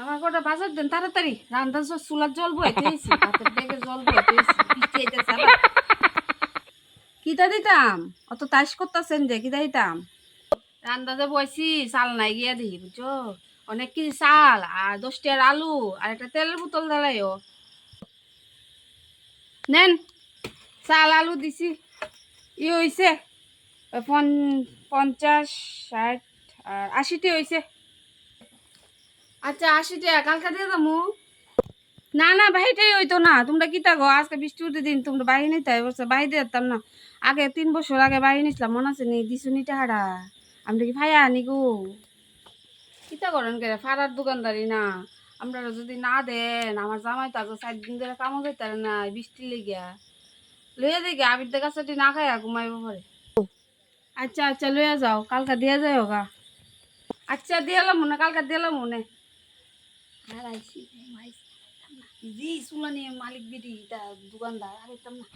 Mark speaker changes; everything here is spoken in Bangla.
Speaker 1: আমার কটা বাজার দেন, তাড়াতাড়ি। রান্দার সব চুলার জল বইতেছি ভাতের ডেকে জল বৃষ্টি আইতেছে কিতা দিতাম? অত তাইস করতেছেন যে কিতা দিতাম? রান্দাতে বইছি, চাল নাই গিয়া দিই বুঝছ? অনেক কিছু চাল, আর দশটার আলু, আর একটা তেলের বোতল দিলাইও নেন, চাল, আলু দিছি। ই হয়েছে পঞ্চাশ, ষাট, আর আশিটি হয়েছে আচ্ছা আশি টাকা, কালকে দিয়ে দামু না না বাহিটাই হইতো না। তোমরা কি গো আজকে বৃষ্টি উঠে দিন, তোমরা বাহি নিতে বলছো বাহি দিয়ে দিতাম না। আগে তিন বছর আগে বাহি নিছিলাম মনে আছে নি? দিছু নি টাহারা। আমরা কি ভাইয়া আনি গো? কিতা করেন কে ফাড়ার দোকানদারি না। আমরা যদি না দেন, আমার জামাই তো চার দিন ধরে কামো যাইতে না বৃষ্টি লেগিয়া লইয়া দেখি আবির দেখা সাথে না খাই ঘুমাইব পরে। আচ্ছা আচ্ছা লইয়া যাও, কালকা দিয়ে যাই গা। আচ্ছা দিয়ালাম মনে কালকা দিয়ালাম মনে আইসি জি সুলানি মালিক বিটি দোকানদার আর আইতাম না